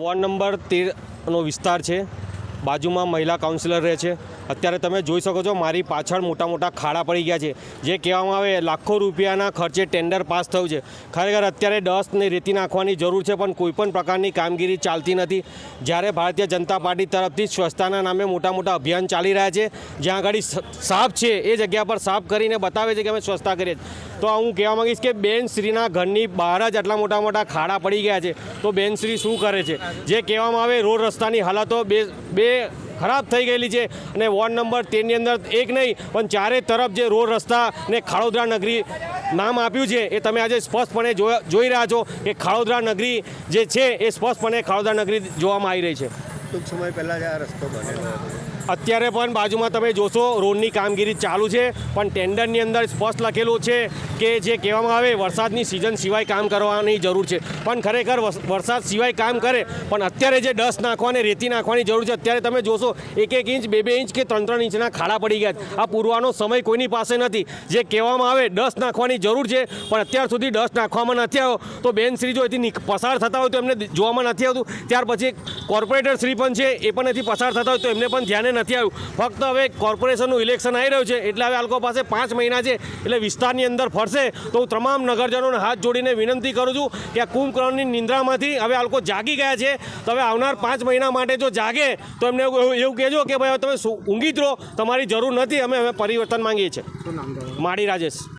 Ward number તેરનો વિસ્તાર છે. બાજુમાં મહિલા કાઉન્સિલર રહે છે. અત્યારે તમે જોઈ શકો છો મારી પાછળ મોટા મોટા ખાડા પડી ગયા છે. જે કહેવામાં આવે લાખો રૂપિયાના ખર્ચે ટેન્ડર પાસ થયું છે. ખરેખર અત્યારે ડસ્ટ ને રેતી નાખવાની જરૂર છે, પણ કોઈપણ પ્રકારની કામગીરી ચાલતી નથી. જ્યારે ભારતીય જનતા પાર્ટી તરફથી સ્વચ્છતાના નામે મોટા મોટા અભિયાન ચાલી રહ્યા છે, જ્યાં આગળ સાફ છે, એ જગ્યા પર સાફ કરીને બતાવે છે કે અમે સ્વચ્છતા કરીએ તો હું કહેવા માંગીશ કે બેન શ્રીના ઘરની બહાર જ આટલા મોટા મોટા ખાડા પડી ગયા છે. તો બેન શ્રી શું કરે છે? જે કહેવામાં આવે રોડ રસ્તાની હાલતો બે બે ખરાબ થઈ ગયેલી છે અને વોર્ડ નંબર તેરની અંદર એક નહીં, પણ ચારે તરફ જે રોડ રસ્તા ને ખાડોદરા નગરી નામ આપ્યું છે, એ તમે આજે સ્પષ્ટપણે જોઈ રહ્યા છો કે ખાડોદરા નગરી જે છે, એ સ્પષ્ટપણે ખાડોદરા નગરી જોવામાં આવી રહી છે. ટૂંક સમય પહેલાં જ આ રસ્તો બનેલો અત્યારે પણ બાજુમાં તમે જોશો, રોડની કામગીરી ચાલુ છે, પણ ટેન્ડરની અંદર સ્પષ્ટ લખેલું છે કે જે કહેવામાં આવે, વરસાદની સિઝન સિવાય કામ કરવાની જરૂર છે. પણ ખરેખર વરસાદ સિવાય કામ કરે, પણ અત્યારે જે ડસ્ટ નાખવાની, રેતી નાખવાની જરૂર છે, અત્યારે તમે જોશો એક એક ઇંચ બે બે ઇંચ કે ત્રણ ત્રણ ઇંચના ખાડા પડી ગયા આ પૂરવાનો સમય કોઈની પાસે નથી. જે કહેવામાં આવે, ડસ્ટ નાખવાની જરૂર છે, પણ અત્યાર સુધી ડસ્ટ નાખવામાં નથી આવ્યો. તો બેન શ્રી જો અહીંથી પસાર થતા હોય તો એમને જોવામાં નથી આવતું. ત્યાર પછી કોર્પોરેટર શ્રી પણ છે એ પણ નથી પસાર થતા હોય તો એમને પણ ધ્યાને નથી આવ્યું. ફક્ત હવે કોર્પોરેશનનું ઇલેક્શન આવી રહ્યું છે એટલે હવે આ લોકો પાસે પાંચ મહિના છે એટલે વિસ્તારની અંદર ફરશે. તો હું તમામ નગરજનોને હાથ જોડીને વિનંતી કરું છું કે આ કુંભકર્ણની નિંદ્રામાંથી હવે આ લોકો જાગી ગયા છે. તો હવે આવનાર પાંચ મહિના માટે જો જાગે તો એમને એવું કહેજો કે ભાઈ હવે તમે ઊંઘી જ રહો તમારી જરૂર નથી અમે હવે પરિવર્તન માંગીએ છીએ. માળી રાજેશ.